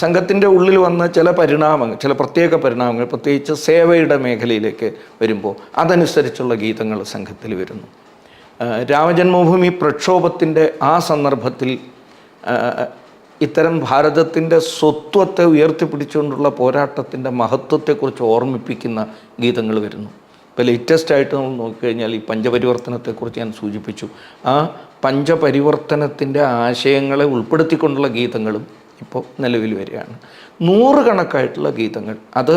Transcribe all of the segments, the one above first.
സംഘത്തിന്റെ ഉള്ളിൽ വന്ന ചില പരിണാമങ്ങൾ ചില പ്രത്യേക പരിണാമങ്ങൾ പ്രത്യേകിച്ച് സേവയുടെ മേഖലയിലേക്ക് വരുമ്പോൾ അതനുസരിച്ചുള്ള ഗീതങ്ങൾ സംഘത്തിൽ വരുന്നു. രാമജന്മഭൂമി പ്രക്ഷോഭത്തിന്റെ ആ സന്ദർഭത്തിൽ ഇത്തരം ഭാരതത്തിന്റെ സ്വത്വത്തെ ഉയർത്തിപ്പിടിച്ചുകൊണ്ടുള്ള പോരാട്ടത്തിന്റെ മഹത്വത്തെക്കുറിച്ച് ഓർമ്മിപ്പിക്കുന്ന ഗീതങ്ങൾ വരുന്നു. ഇപ്പോൾ ലേറ്റസ്റ്റ് ആയിട്ട് നമ്മൾ നോക്കിക്കഴിഞ്ഞാൽ ഈ പഞ്ചപരിവർത്തനത്തെക്കുറിച്ച് ഞാൻ സൂചിപ്പിച്ചു. ആ പഞ്ചപരിവർത്തനത്തിന്റെ ആശയങ്ങളെ ഉൾപ്പെടുത്തിക്കൊണ്ടുള്ള ഗീതങ്ങളും ഇപ്പോൾ നിലവിൽ വരികയാണ്. നൂറുകണക്കായിട്ടുള്ള ഗീതങ്ങൾ. അത്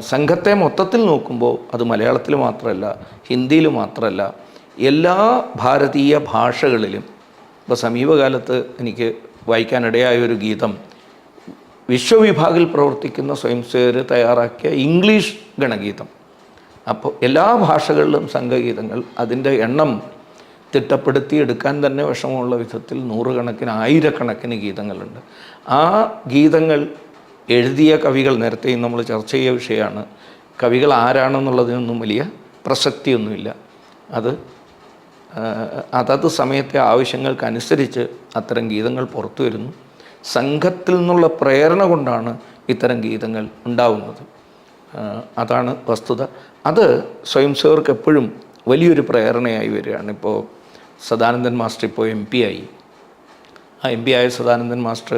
സംഘത്തെ മൊത്തത്തിൽ നോക്കുമ്പോൾ അത് മലയാളത്തിൽ മാത്രമല്ല ഹിന്ദിയിൽ മാത്രമല്ല എല്ലാ ഭാരതീയ ഭാഷകളിലും ഇപ്പോൾ സമീപകാലത്ത് എനിക്ക് വായിക്കാനിടയായ ഒരു ഗീതം വിശ്വവിഭാഗിൽ പ്രവർത്തിക്കുന്ന സ്വയംസേവർ തയ്യാറാക്കിയ ഇംഗ്ലീഷ് ഗണഗീതം. അപ്പോൾ എല്ലാ ഭാഷകളിലും സംഘഗീതങ്ങൾ അതിന്റെ എണ്ണം തിട്ടപ്പെടുത്തി എടുക്കാൻ തന്നെ വിഷമമുള്ള വിധത്തിൽ നൂറുകണക്കിന് ആയിരക്കണക്കിന് ഗീതങ്ങളുണ്ട്. ആ ഗീതങ്ങൾ എഴുതിയ കവികൾ നേരത്തെയും നമ്മൾ ചർച്ച ചെയ്യ വിഷയമാണ് കവികൾ ആരാണെന്നുള്ളതിനൊന്നും വലിയ പ്രസക്തിയൊന്നുമില്ല. അത് അതത് സമയത്തെ ആവശ്യങ്ങൾക്കനുസരിച്ച് അത്തരം ഗീതങ്ങൾ പുറത്തു വരുന്നു. സംഘത്തിൽ നിന്നുള്ള പ്രേരണ കൊണ്ടാണ് ഇത്തരം ഗീതങ്ങൾ ഉണ്ടാവുന്നത്. അതാണ് വസ്തുത. അത് സ്വയം സേവർക്ക് എപ്പോഴും വലിയൊരു പ്രേരണയായി വരികയാണ്. ഇപ്പോൾ സദാനന്ദൻ മാസ്റ്റർ ഇപ്പോൾ എം പി ആയി. ആ എം പി ആയ സദാനന്ദൻ മാസ്റ്റർ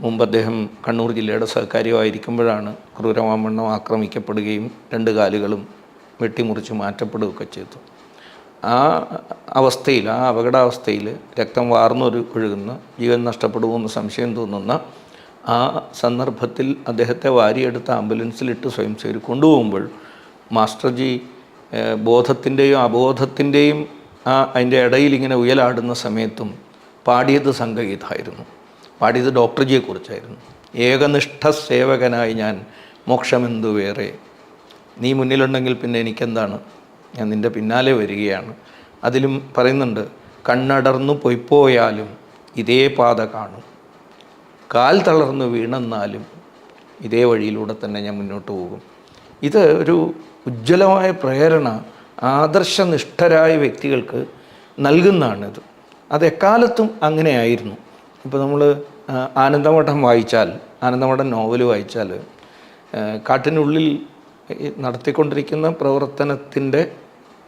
മുമ്പ് അദ്ദേഹം കണ്ണൂർ ജില്ലയുടെ സഹകാരിയുമായിരിക്കുമ്പോഴാണ് ക്രൂരമാമണ്ണം ആക്രമിക്കപ്പെടുകയും രണ്ട് കാലുകളും വെട്ടിമുറിച്ച് മാറ്റപ്പെടുകയൊക്കെ ചെയ്തു. ആ അവസ്ഥയിൽ ആ അപകടാവസ്ഥയിൽ രക്തം വാർന്നൊരു ഒഴുകുന്ന. ജീവൻ നഷ്ടപ്പെടുമെന്ന് സംശയം തോന്നുന്ന ആ സന്ദർഭത്തിൽ അദ്ദേഹത്തെ വാരിയെടുത്ത് ആംബുലൻസിലിട്ട് സ്വയം കൊണ്ടുപോകുമ്പോൾ മാസ്റ്റർജി ബോധത്തിന്റെയും അബോധത്തിന്റെയും ആ അതിന്റെ ഇടയിൽ ഇങ്ങനെ ഉയലാടുന്ന സമയത്തും പാടിയത് സംഘഗീതമായിരുന്നു. പാടിയത് ഡോക്ടർജിയെക്കുറിച്ചായിരുന്നു. ഏകനിഷ്ഠ സേവകനായി ഞാൻ മോക്ഷമെന്തു വേറെ? നീ മുന്നിലുണ്ടെങ്കിൽ പിന്നെ എനിക്കെന്താണ്? ഞാൻ നിന്റെ പിന്നാലെ വരികയാണ്. അതിലും പറയുന്നുണ്ട് കണ്ണടർന്നു പൊയ്പോയാലും ഇതേ പാത കാണും. കാൽ തളർന്നു വീണെന്നാലും ഇതേ വഴിയിലൂടെ തന്നെ ഞാൻ മുന്നോട്ട് പോകും. ഇത് ഒരു ഉജ്ജ്വലമായ പ്രേരണ ആദർശനിഷ്ഠരായ വ്യക്തികൾക്ക് നൽകുന്നതാണിത്. അത് എക്കാലത്തും അങ്ങനെയായിരുന്നു. ഇപ്പോൾ നമ്മൾ ആനന്ദമഠം വായിച്ചാൽ ആനന്ദമഠം നോവൽ വായിച്ചാൽ കാട്ടിനുള്ളിൽ നടത്തിക്കൊണ്ടിരിക്കുന്ന പ്രവർത്തനത്തിന്റെ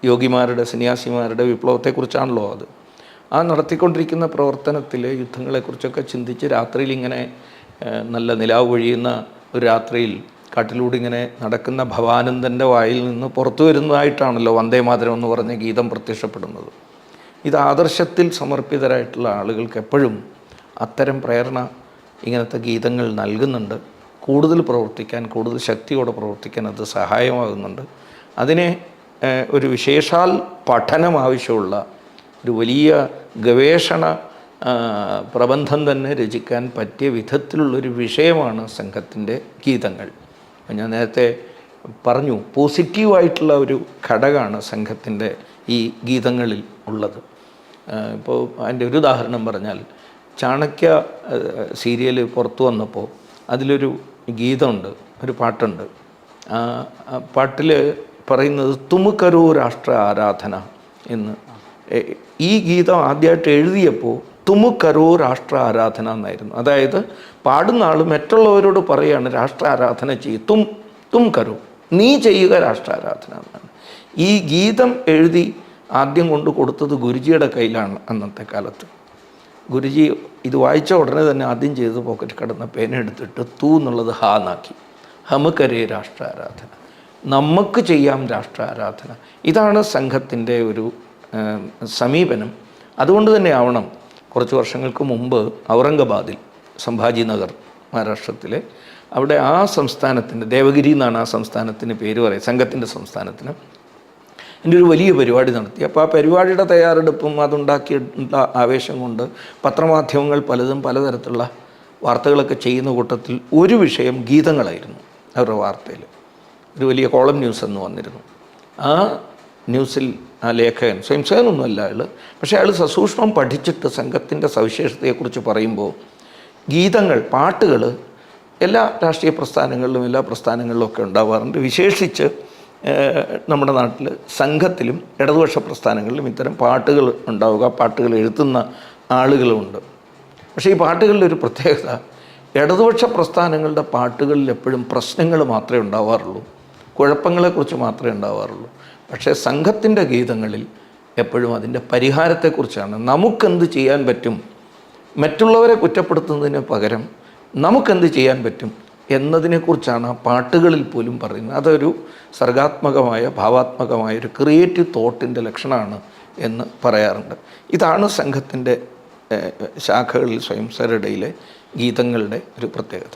യോഗിമാരുടെ സന്യാസിമാരുടെ വിപ്ലവത്തെക്കുറിച്ചാണല്ലോ അത്. ആ നടത്തിക്കൊണ്ടിരിക്കുന്ന പ്രവർത്തനത്തിലെ യുദ്ധങ്ങളെക്കുറിച്ചൊക്കെ ചിന്തിച്ച് രാത്രിയിൽ ഇങ്ങനെ നല്ല നിലാവ് ഒഴിയുന്ന ഒരു രാത്രിയിൽ കാട്ടിലൂടെ ഇങ്ങനെ നടക്കുന്ന ഭവാനന്ദന്റെ വായിൽ നിന്ന് പുറത്തു വരുന്നതായിട്ടാണല്ലോ വന്ദേ മാതരം എന്ന് പറഞ്ഞ ഗീതം പ്രത്യക്ഷപ്പെടുന്നത്. ഇത് ആദർശത്തിൽ സമർപ്പിതരായിട്ടുള്ള ആളുകൾക്ക് എപ്പോഴും അത്തരം പ്രേരണ ഇങ്ങനത്തെ ഗീതങ്ങൾ നൽകുന്നുണ്ട്. കൂടുതൽ പ്രവർത്തിക്കാൻ കൂടുതൽ ശക്തിയോടെ പ്രവർത്തിക്കാൻ അത് സഹായമാകുന്നുണ്ട്. അതിനെ ഒരു വിശേഷാൽ പഠനം ആവശ്യമുള്ള ഒരു വലിയ ഗവേഷണ പ്രബന്ധം തന്നെ രചിക്കാൻ പറ്റിയ വിധത്തിലുള്ളൊരു വിഷയമാണ് സംഘത്തിന്റെ ഗീതങ്ങൾ. ഞാൻ നേരത്തെ പറഞ്ഞു പോസിറ്റീവായിട്ടുള്ള ഒരു ഘടകമാണ് സംഘത്തിന്റെ ഈ ഗീതങ്ങളിൽ ഉള്ളത്. ഇപ്പോൾ അതിന്റെ ഒരു ഉദാഹരണം പറഞ്ഞാൽ ചാണക്യ സീരിയൽ പുറത്തു വന്നപ്പോൾ അതിലൊരു ഗീതമുണ്ട് ഒരു പാട്ടുണ്ട്. പാട്ടിൽ പറയുന്നത് തുമുക്കരൂ രാഷ്ട്ര ആരാധന എന്ന്. ഈ ഗീതം ആദ്യമായിട്ട് എഴുതിയപ്പോൾ തുമുക്കരൂ രാഷ്ട്ര ആരാധന എന്നായിരുന്നു. അതായത് പാടുന്ന ആൾ മറ്റുള്ളവരോട് പറയുകയാണ് രാഷ്ട്ര ആരാധന ചെയ്യും. തും തും കരു നീ ചെയ്യുക രാഷ്ട്ര ആരാധന എന്നാണ്. ഈ ഗീതം എഴുതി ആദ്യം കൊണ്ട് കൊടുത്തത് ഗുരുജിയുടെ കയ്യിലാണ് അന്നത്തെ കാലത്ത്. ഗുരുജി ഇത് വായിച്ച ഉടനെ തന്നെ ആദ്യം ചെയ്ത് പോക്കറ്റ് കടന്ന പേന എടുത്തിട്ട് തൂ എന്നുള്ളത് ഹാ എന്നാക്കി. ഹമുക്കരേ രാഷ്ട്ര ആരാധന നമുക്ക് ചെയ്യാം രാഷ്ട്ര ആരാധന ഇതാണ് സംഘത്തിന്റെ ഒരു സമീപനം. അതുകൊണ്ട് തന്നെ ആവണം കുറച്ച് വർഷങ്ങൾക്ക് മുമ്പ് ഔറംഗബാദിൽ സംഭാജി നഗർ മഹാരാഷ്ട്രത്തിലെ അവിടെ ആ സംസ്ഥാനത്തിന്റെ ദേവഗിരി എന്നാണ് ആ സംസ്ഥാനത്തിന് പേര് പറയുന്നത് സംഘത്തിന്റെ സംസ്ഥാനത്തിന് എന്റെ ഒരു വലിയ പരിപാടി നടത്തി. അപ്പോൾ ആ പരിപാടിയുടെ തയ്യാറെടുപ്പും അതുണ്ടാക്കിയിട്ടുള്ള ആവേശം കൊണ്ട് പത്രമാധ്യമങ്ങൾ പലതും പലതരത്തിലുള്ള വാർത്തകളൊക്കെ ചെയ്യുന്ന കൂട്ടത്തിൽ ഒരു വിഷയം ഗീതങ്ങളായിരുന്നു അവരുടെ വാർത്തയിൽ. ഒരു വലിയ കോളം ന്യൂസ് എന്ന് വന്നിരുന്നു. ആ ന്യൂസിൽ ആ ലേഖകൻ സ്വയംസേവനൊന്നുമല്ല അയാൾ പക്ഷേ അയാൾ സസൂക്ഷ്മം പഠിച്ചിട്ട് സംഘത്തിന്റെ സവിശേഷതയെക്കുറിച്ച് പറയുമ്പോൾ ഗീതങ്ങൾ പാട്ടുകൾ എല്ലാ രാഷ്ട്രീയ പ്രസ്ഥാനങ്ങളിലും എല്ലാ പ്രസ്ഥാനങ്ങളിലും ഒക്കെ ഉണ്ടാവാറുണ്ട്. വിശേഷിച്ച് നമ്മുടെ നാട്ടിൽ സംഘത്തിലും ഇടതുപക്ഷ പ്രസ്ഥാനങ്ങളിലും ഇത്തരം പാട്ടുകൾ ഉണ്ടാവുക പാട്ടുകൾ എഴുതുന്ന ആളുകളുമുണ്ട്. പക്ഷേ ഈ പാട്ടുകളുടെ ഒരു പ്രത്യേകത ഇടതുപക്ഷ പ്രസ്ഥാനങ്ങളുടെ പാട്ടുകളിൽ എപ്പോഴും പ്രശ്നങ്ങൾ മാത്രമേ ഉണ്ടാവാറുള്ളൂ. കുഴപ്പങ്ങളെക്കുറിച്ച് മാത്രമേ ഉണ്ടാവാറുള്ളൂ. പക്ഷേ സംഘത്തിന്റെ ഗീതങ്ങളിൽ എപ്പോഴും അതിന്റെ പരിഹാരത്തെക്കുറിച്ചാണ്. നമുക്കെന്ത് ചെയ്യാൻ പറ്റും? മറ്റുള്ളവരെ കുറ്റപ്പെടുത്തുന്നതിന് പകരം നമുക്കെന്ത് ചെയ്യാൻ പറ്റും? എന്നതിനെക്കുറിച്ചാണ് ആ പാട്ടുകളിൽ പോലും പറയുന്നത്. അതൊരു സർഗാത്മകമായ ഭാവാത്മകമായ ഒരു ക്രിയേറ്റീവ് തോട്ടിന്റെ ലക്ഷണമാണ് എന്ന് പറയാറുണ്ട്. ഇതാണ് സംഘത്തിന്റെ ശാഖകളിൽ സ്വയംസരടയിലെ ഗീതങ്ങളുടെ ഒരു പ്രത്യേകത.